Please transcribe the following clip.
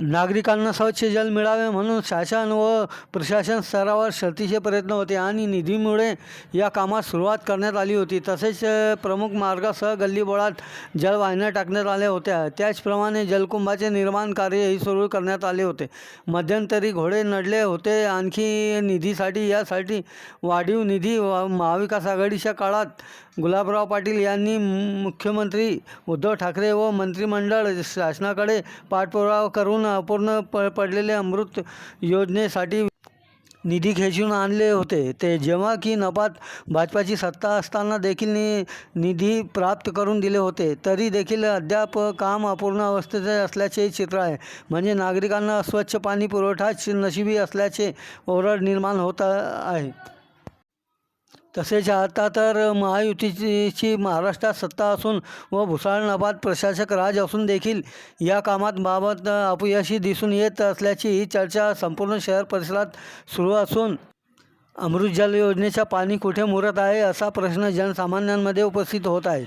नागरिकांना स्वच्छ जल मिळावे म्हणून शासन व प्रशासन स्तरावर शर्तीचे प्रयत्न होते आणि निधीमुळे या कामात सुरुवात करण्यात आली होती. तसेच प्रमुख मार्गासह गल्लीबोळात जलवाहिन्या टाकण्यात आल्या होत्या. त्याचप्रमाणे जलकुंभाचे निर्माण कार्यही सुरू करण्यात आले होते. मध्यंतरी घोडे नडले होते. आणखी निधीसाठी यासाठी वाढीव निधी महाविकास आघाडीच्या काळात गुलाबराव पाटील यांनी मुख्यमंत्री उद्धव ठाकरे व मंत्रिमंडळ शासनाकडे पाठपुरावा करून अपूर्ण प पडलेले अमृत योजनेसाठी निधी खेचून आणले होते. ते जेव्हा की नपात भाजपाची सत्ता असताना देखील नि निधी प्राप्त करून दिले होते. तरी देखील अद्याप काम अपूर्ण अवस्थेचे असल्याचे चित्र आहे. म्हणजे नागरिकांना अस्वच्छ पाणी पुरवठाच नशिबी असल्याचे ओरड निर्माण होत आहे. तसेच आता तर महायुतीची महाराष्ट्रात सत्ता असून व भुसाळनाबाद प्रशासक राज असून देखील या कामात बाबत अपयशी दिसून येत असल्याची ही चर्चा संपूर्ण शहर परिसरात सुरू असून अमृत जल योजनेच्या पाणी कुठे मुरत आहे असा प्रश्न जनसामान्यांमध्ये उपस्थित होत आहे.